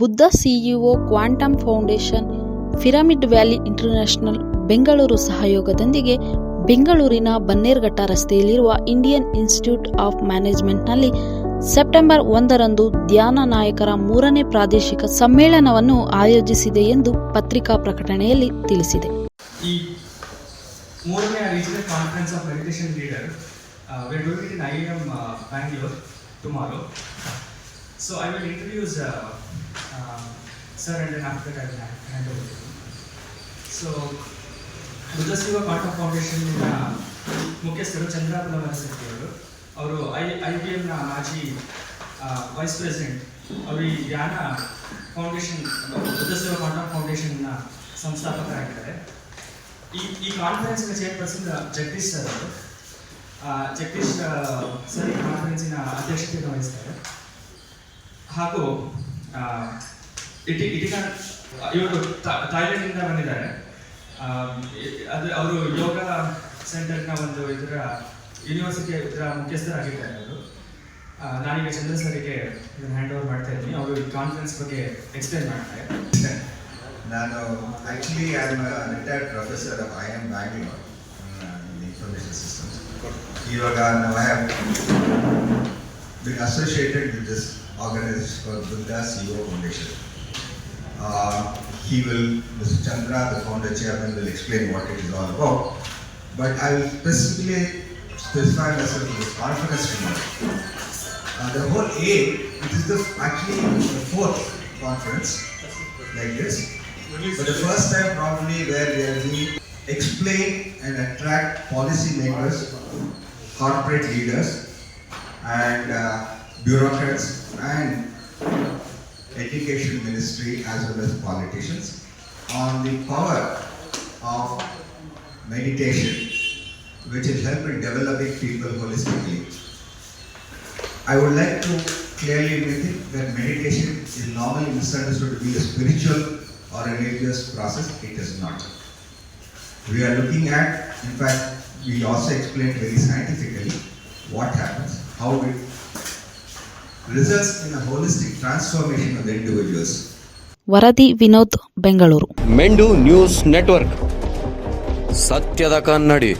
Buddha CEO quantum foundation, pyramid valley international Bengaluru ಸಹಯೋಗದೊಂದಿಗೆ ಬೆಂಗಳೂರಿನ ಬನ್ನೇರ್ಘಟ್ಟ ರಸ್ತೆಯಲ್ಲಿರುವ ಇಂಡಿಯನ್ ಇನ್ಸ್ಟಿಟ್ಯೂಟ್ ಆಫ್ ಮ್ಯಾನೇಜ್ಮೆಂಟ್ನಲ್ಲಿ ಸೆಪ್ಟೆಂಬರ್ ಒಂದರಂದು ಧ್ಯಾನ ನಾಯಕರ ಮೂರನೇ ಪ್ರಾದೇಶಿಕ ಸಮ್ಮೇಳನವನ್ನು ಆಯೋಜಿಸಿದೆ ಎಂದು ಪತ್ರಿಕಾ ಪ್ರಕಟಣೆಯಲ್ಲಿ ತಿಳಿಸಿದೆ. ಈ ಮೂರನೇ regional conference of meditation leader in I M tomorrow so I sir and after I hand over so ಬುದ್ಧಶಿವ ಪಾಠ ಫೌಂಡೇಶನ್ನ ಮುಖ್ಯಸ್ಥರು ಚಂದ್ರಾಪುರ ಅವರು ಅವರು ಐ ಐ ಬಿ ಎಮ್ನ ಮಾಜಿ ವೈಸ್ ಪ್ರೆಸಿಡೆಂಟ್ ಅವರು ಈ ಧ್ಯಾನ ಫೌಂಡೇಶನ್ ಬುದ್ಧಶಿವ ಪಾಠ ಫೌಂಡೇಶನ್ನ ಸಂಸ್ಥಾಪಕರಾಗಿದ್ದಾರೆ. ಈ ಈ ಕಾನ್ಫರೆನ್ಸಿನ ಚೇರ್ಪರ್ಸನ್ ಜಗದೀಶ್ ಸರ್ ಅವರು. ಜಗದೀಶ್ ಸರ್ ಈ ಕಾನ್ಫರೆನ್ಸಿನ ಅಧ್ಯಕ್ಷತೆಯನ್ನು ವಹಿಸ್ತಾರೆ. ಹಾಗೂ ಇಟಿ, ಇಟಿಗ, ಇವರು ಥಾಯ್ಲೆಂಡ್ ಇಂದ ಬಂದಿದ್ದಾರೆ. ಅದು ಅವರು ಯೋಗ ಸೆಂಟರ್ನ ಒಂದು ಇದರ, ಯೂನಿವರ್ಸಿಟಿ ಇದರ ಮುಖ್ಯಸ್ಥರಾಗಿದ್ದಾರೆ ಅವರು. ನಾನೀಗ ಚಂದ್ರ ಸರಿಗೆ ಇದನ್ನು ಹ್ಯಾಂಡ್ ಓವರ್ ಮಾಡ್ತಾ ಇದ್ದೀನಿ. ಅವರು ಈ ಕಾನ್ಫರೆನ್ಸ್ ಬಗ್ಗೆ ಎಕ್ಸ್ಪ್ಲೈನ್ ಮಾಡ್ತಾರೆ ನಾನು actually I am retired professor of I M Bangalore in information systems ಇವಾಗ ನಾವು have been associated with this organization for Durga O foundation he will, Mr. Chandra, the founder chairman, will explain what it is all about. But I will specifically specify myself this conference tomorrow. Uh, the whole aim, is the actually the fourth conference like this. But the first time probably where we are doing explain and attract policy makers, corporate leaders, and uh, bureaucrats and education ministry as well as politicians on the power of meditation, which will help in developing people holistically. I would like to clearly make it that meditation is normally misunderstood to be a spiritual or religious process. It is not. We are looking at, in fact, we also explained very scientifically what happens, how it ವರದಿ ವಿನೋದ್ ಬೆಂಗಳೂರು. ಮೆಂಡು news network. ಸತ್ಯದ ಕನ್ನಡಿ.